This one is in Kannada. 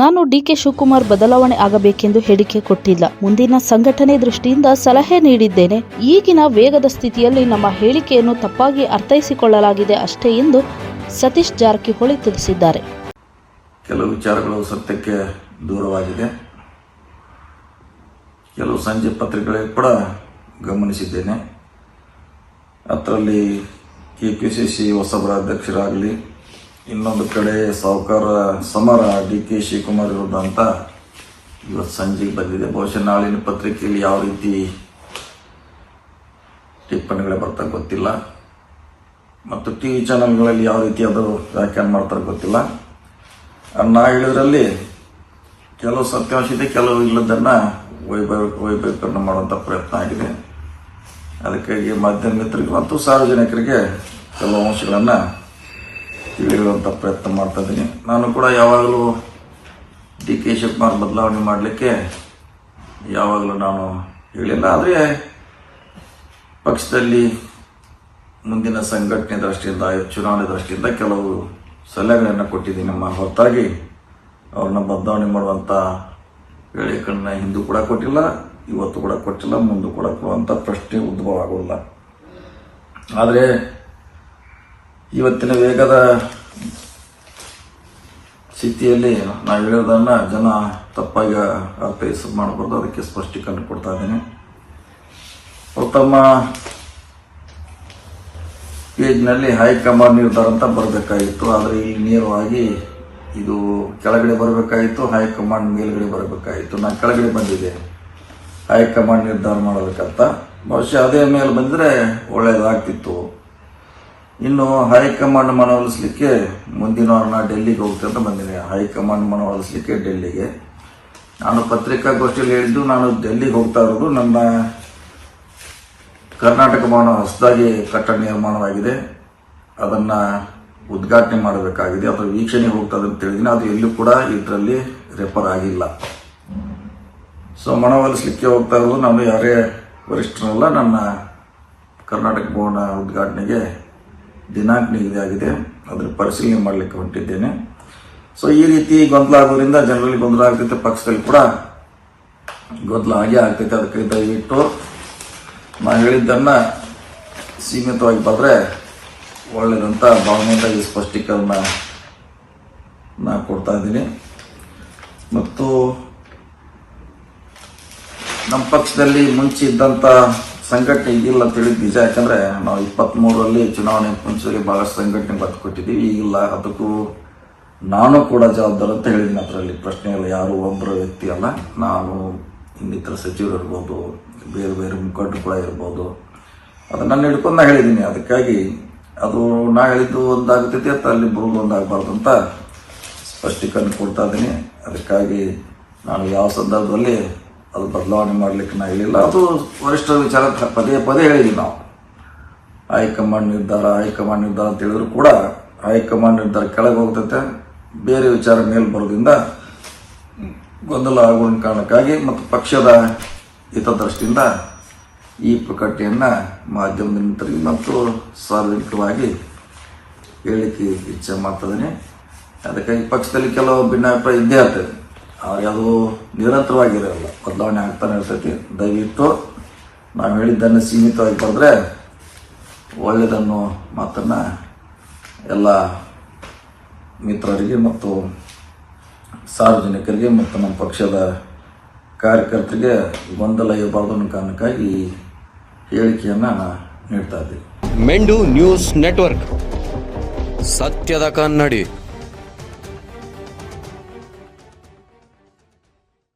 ನಾನು ಡಿಕೆ ಶಿವಕುಮಾರ್ ಬದಲಾವಣೆ ಆಗಬೇಕೆಂದು ಹೇಳಿಕೆ ಕೊಟ್ಟಿಲ್ಲ. ಮುಂದಿನ ಸಂಘಟನೆ ದೃಷ್ಟಿಯಿಂದ ಸಲಹೆ ನೀಡಿದ್ದೇನೆ. ಈಗಿನ ವೇಗದ ಸ್ಥಿತಿಯಲ್ಲಿ ನಮ್ಮ ಹೇಳಿಕೆಯನ್ನು ತಪ್ಪಾಗಿ ಅರ್ಥೈಸಿಕೊಳ್ಳಲಾಗಿದೆ ಅಷ್ಟೇ ಎಂದು ಸತೀಶ್ ಜಾರಕಿಹೊಳಿ ತಿಳಿಸಿದ್ದಾರೆ. ಕೆಲವು ವಿಚಾರಗಳು ಸತ್ಯಕ್ಕೆ ದೂರವಾಗಿದೆ. ಕೆಲವು ಸಂಜೆ ಪತ್ರಿಕೆಗಳಿಗೆ ಕೂಡ ಗಮನಿಸಿದ್ದೇನೆ. ಅದರಲ್ಲಿ ಕೆ ಪಿ ಸಿ ಸಿ ಹೊಸಬರ ಅಧ್ಯಕ್ಷರಾಗಲಿ ಇನ್ನೊಂದು ಕಡೆ ಸಾಹುಕಾರ ಸಮರ ಡಿ ಕೆ ಶಿವಕುಮಾರ್ ವಿರುದ್ಧ ಅಂತ ಇವತ್ತು ಸಂಜೆಗೆ ಬಂದಿದೆ. ಬಹುಶಃ ನಾಳಿನ ಪತ್ರಿಕೆಯಲ್ಲಿ ಯಾವ ರೀತಿ ಟಿಪ್ಪಣಿಗಳೇ ಬರ್ತಾ ಗೊತ್ತಿಲ್ಲ. ಮತ್ತು ಟಿ ವಿ ಚಾನಲ್ಗಳಲ್ಲಿ ಯಾವ ರೀತಿ ಅದು ವ್ಯಾಖ್ಯಾನ ಮಾಡ್ತಾರೆ ಗೊತ್ತಿಲ್ಲ. ನಾ ಹೇಳಿದ್ರಲ್ಲಿ ಕೆಲವು ಸತ್ಯಾಂಶ ಇದೆ, ಕೆಲವು ಇಲ್ಲದನ್ನ ವೈಭವ ವೈಭವೀಕರಣ ಮಾಡುವಂಥ ಪ್ರಯತ್ನ ಆಗಿದೆ. ಅದಕ್ಕಾಗಿ ಮಾಧ್ಯಮ ಮಿತ್ರರಿಗೆ ಮತ್ತು ಸಾರ್ವಜನಿಕರಿಗೆ ಕೆಲವು ಅಂಶಗಳನ್ನು ತಿಳಿಯುವಂಥ ಪ್ರಯತ್ನ ಮಾಡ್ತಾ ಇದ್ದೀನಿ. ನಾನು ಕೂಡ ಯಾವಾಗಲೂ ಡಿ ಕೆ ಶಿವಕುಮಾರ್ ಬದಲಾವಣೆ ಮಾಡಲಿಕ್ಕೆ ಯಾವಾಗಲೂ ನಾನು ಹೇಳಿಲ್ಲ. ಆದರೆ ಪಕ್ಷದಲ್ಲಿ ಮುಂದಿನ ಸಂಘಟನೆ ದೃಷ್ಟಿಯಿಂದ, ಚುನಾವಣೆ ದೃಷ್ಟಿಯಿಂದ ಕೆಲವು ಸಲಹೆಗಳನ್ನು ಕೊಟ್ಟಿದ್ದೀನಿ. ನಮ್ಮ ಹೊರತಾಗಿ ಅವ್ರನ್ನ ಬದಲಾವಣೆ ಮಾಡುವಂಥ ಹೇಳಿಕೆಗಳನ್ನ ಹಿಂದೂ ಕೂಡ ಕೊಟ್ಟಿಲ್ಲ, ಇವತ್ತು ಕೂಡ ಕೊಟ್ಟಿಲ್ಲ, ಮುಂದೆ ಕೂಡ ಕೊಡುವಂಥ ಪ್ರಶ್ನೆ ಉದ್ಭವ ಆಗೋಲ್ಲ ಆದರೆ ಇವತ್ತಿನ ವೇಗದ ಸ್ಥಿತಿಯಲ್ಲಿ ನಾವು ಹೇಳೋದನ್ನು ಜನ ತಪ್ಪಾಗಿ ಅರ್ಥೈಸ್ ಮಾಡಬಾರ್ದು. ಅದಕ್ಕೆ ಸ್ಪಷ್ಟೀಕರಣ ಕೊಡ್ತಾ ಇದ್ದೀನಿ. ಪ್ರಥಮ ಪೇಜ್ನಲ್ಲಿ ಹೈಕಮಾಂಡ್ ನಿರ್ಧಾರ ಅಂತ ಬರಬೇಕಾಗಿತ್ತು. ಆದರೆ ಇಲ್ಲಿ ನೇರವಾಗಿ ಇದು ಕೆಳಗಡೆ ಬರಬೇಕಾಗಿತ್ತು, ಹೈಕಮಾಂಡ್ ಮೇಲ್ಗಡೆ ಬರಬೇಕಾಗಿತ್ತು. ನಾನು ಕೆಳಗಡೆ ಬಂದಿದೆ ಹೈಕಮಾಂಡ್ ನಿರ್ಧಾರ ಮಾಡಬೇಕಂತ. ಬಹುಶಃ ಅದೇ ಮೇಲೆ ಬಂದರೆ ಒಳ್ಳೆಯದಾಗ್ತಿತ್ತು ಇನ್ನು ಹೈಕಮಾಂಡ್ ಮನವೊಲಿಸ್ಲಿಕ್ಕೆ ಮುಂದಿನ ವಾರ ಡೆಲ್ಲಿಗೆ ಹೋಗ್ತಾ ಅಂತ ಬಂದಿನಿ. ಹೈಕಮಾಂಡ್ ಮನವೊಲಿಸ್ಲಿಕ್ಕೆ ಡೆಲ್ಲಿಗೆ. ನಾನು ಪತ್ರಿಕಾಗೋಷ್ಠಿಯಲ್ಲಿ ಹೇಳಿದ್ದು, ನಾನು ಡೆಲ್ಲಿಗೆ ಹೋಗ್ತಾ ಇರೋದು ನನ್ನ ಕರ್ನಾಟಕ ಭವನ ಹೊಸದಾಗಿ ಕಟ್ಟಡ ನಿರ್ಮಾಣವಾಗಿದೆ. ಅದನ್ನು ಉದ್ಘಾಟನೆ ಮಾಡಬೇಕಾಗಿದೆ. ಅಥವಾ ವೀಕ್ಷಣೆ ಹೋಗ್ತದೆ ಅಂತ ಹೇಳಿದ್ದೀನಿ ಅದು ಎಲ್ಲೂ ಕೂಡ ಇದರಲ್ಲಿ ರೆಫರ್ ಆಗಿಲ್ಲ. ಸೊ ಮನವೊಲಿಸ್ಲಿಕ್ಕೆ ಹೋಗ್ತಾ ಇರೋದು. ನಾನು ಯಾರೇ ವರಿಷ್ಠರಲ್ಲ, ನನ್ನ ಕರ್ನಾಟಕ ಭವನ ಉದ್ಘಾಟನೆಗೆ ದಿನಾಂಕ ನಿಗದಿ ಆಗಿದೆ ಅದರ ಪರಿಶೀಲನೆ ಮಾಡಲಿಕ್ಕೆ ಹೊಂಟಿದ್ದೇನೆ. ಸೊ ಈ ರೀತಿ ಗೊಂದಲ ಆಗೋದ್ರಿಂದ ಜನರಲ್ಲಿ ಗೊಂದಲ ಆಗ್ತೈತೆ, ಪಕ್ಷದಲ್ಲಿ ಕೂಡ ಗೊಂದಲ ಆಗೇ ಆಗ್ತೈತೆ. ಅದಕ್ಕೆ ದಯವಿಟ್ಟು ನಾನು ಹೇಳಿದ್ದನ್ನು ಸೀಮಿತವಾಗಿ ಬಂದರೆ ಒಳ್ಳೆಯದಂತ ಭಾವನೆಯಿಂದ ಈ ಸ್ಪಷ್ಟೀಕರಣ ನಾ ಕೊಡ್ತಾ ಇದ್ದೀನಿ. ಮತ್ತು ನಮ್ಮ ಪಕ್ಷದಲ್ಲಿ ಮುಂಚೆ ಇದ್ದಂಥ ಸಂಘಟನೆ ಈಗಿಲ್ಲ ಅಂತ ಹೇಳಿದ್ ನಿಜ, ಯಾಕಂದರೆ ನಾವು ಇಪ್ಪತ್ತ್ಮೂರರಲ್ಲಿ ಚುನಾವಣೆ ಮುಂಚೆಗೆ ಭಾಳಷ್ಟು ಸಂಘಟನೆ ಬತ್ತು ಕೊಟ್ಟಿದ್ದೀವಿ. ಈಗಿಲ್ಲ ಅದಕ್ಕೂ ನಾನು ಕೂಡ ಜವಾಬ್ದಾರ ಅಂತ ಹೇಳಿದ್ದೀನಿ ಅದರಲ್ಲಿ. ಪ್ರಶ್ನೆ ಇಲ್ಲ ಯಾರು ಒಬ್ಬರ ವ್ಯಕ್ತಿ ಅಲ್ಲ. ನಾನು ಇನ್ನಿತರ ಸಚಿವರು ಇರ್ಬೋದು, ಬೇರೆ ಬೇರೆ ಮುಖಂಡರು ಕೂಡ ಇರ್ಬೋದು. ಅದನ್ನು ನಾನು ಹಿಡ್ಕೊಂಡು ನಾ ಹೇಳಿದ್ದೀನಿ. ಅದಕ್ಕಾಗಿ ಅದು ನಾ ಹೇಳಿದ್ದು ಒಂದಾಗ್ತೈತಿ ಅಂತ ಅಲ್ಲಿ ಬರೋದು ಒಂದಾಗಬಾರ್ದು ಅಂತ ಸ್ಪಷ್ಟೀಕರಣ ಕೊಡ್ತಾ ಇದ್ದೀನಿ. ಅದಕ್ಕಾಗಿ ನಾನು ಯಾವ ಸಂದರ್ಭದಲ್ಲಿ ಅದು ಬದಲಾವಣೆ ಮಾಡಲಿಕ್ಕೆ ನಾ ಹೇಳಿಲ್ಲ. ಅದು ವರಿಷ್ಠರ ವಿಚಾರ ಪದೇ ಪದೇ ಹೇಳಿದ್ವಿ ನಾವು. ಹೈಕಮಾಂಡ್ ನಿರ್ಧಾರ ಹೈಕಮಾಂಡ್ ನಿರ್ಧಾರ ಅಂತ ಹೇಳಿದ್ರು ಕೂಡ ಹೈಕಮಾಂಡ್ ನಿರ್ಧಾರ ಕೆಳಗೆ ಹೋಗ್ತೈತೆ. ಬೇರೆ ವಿಚಾರ ಮೇಲೆ ಬರೋದ್ರಿಂದ ಗೊಂದಲ ಆಗುವ ಕಾರಣಕ್ಕಾಗಿ ಮತ್ತು ಪಕ್ಷದ ಹಿತದೃಷ್ಟಿಯಿಂದ ಈ ಪ್ರಕಟಣೆಯನ್ನು ಮಾಧ್ಯಮದ ಮಿತ್ರರಿಗೆ ಮತ್ತು ಸಾರ್ವಜನಿಕವಾಗಿ ಹೇಳಿಕೆ ಇಚ್ಛೆ ಮಾಡ್ತದೇನೆ ಅದಕ್ಕಾಗಿ ಪಕ್ಷದಲ್ಲಿ ಕೆಲವು ಭಿನ್ನಾಭಿಪ್ರಾಯ ಇದ್ದೇ ಆಗ್ತದೆ ಅದು ನಿರಂತರವಾಗಿರಲ್ಲ. ಬದಲಾವಣೆ ಆಗ್ತಾನೆ ಇರ್ತೈತಿ ದಯವಿಟ್ಟು ನಾವು ಹೇಳಿದ್ದನ್ನು ಸೀಮಿತವಾಗಿ ಬರೆದ್ರೆ ಒಳ್ಳೆಯದನ್ನು ಮಾತನ್ನು ಎಲ್ಲ ಮಿತ್ರರಿಗೆ ಮತ್ತು ಸಾರ್ವಜನಿಕರಿಗೆ ಮತ್ತು ನಮ್ಮ ಪಕ್ಷದ ಕಾರ್ಯಕರ್ತರಿಗೆ ಗೊಂದಲ ಇರಬಾರ್ದು ಅನ್ನೋ ಕಾರಣಕ್ಕಾಗಿ ಹೇಳಿಕೆಯನ್ನು ನಾನು ನೀಡ್ತಾ ಇದ್ದೀನಿ. ಮೆಂಡು ನ್ಯೂಸ್ ನೆಟ್ವರ್ಕ್. ಸತ್ಯದ ಕನ್ನಡಿ.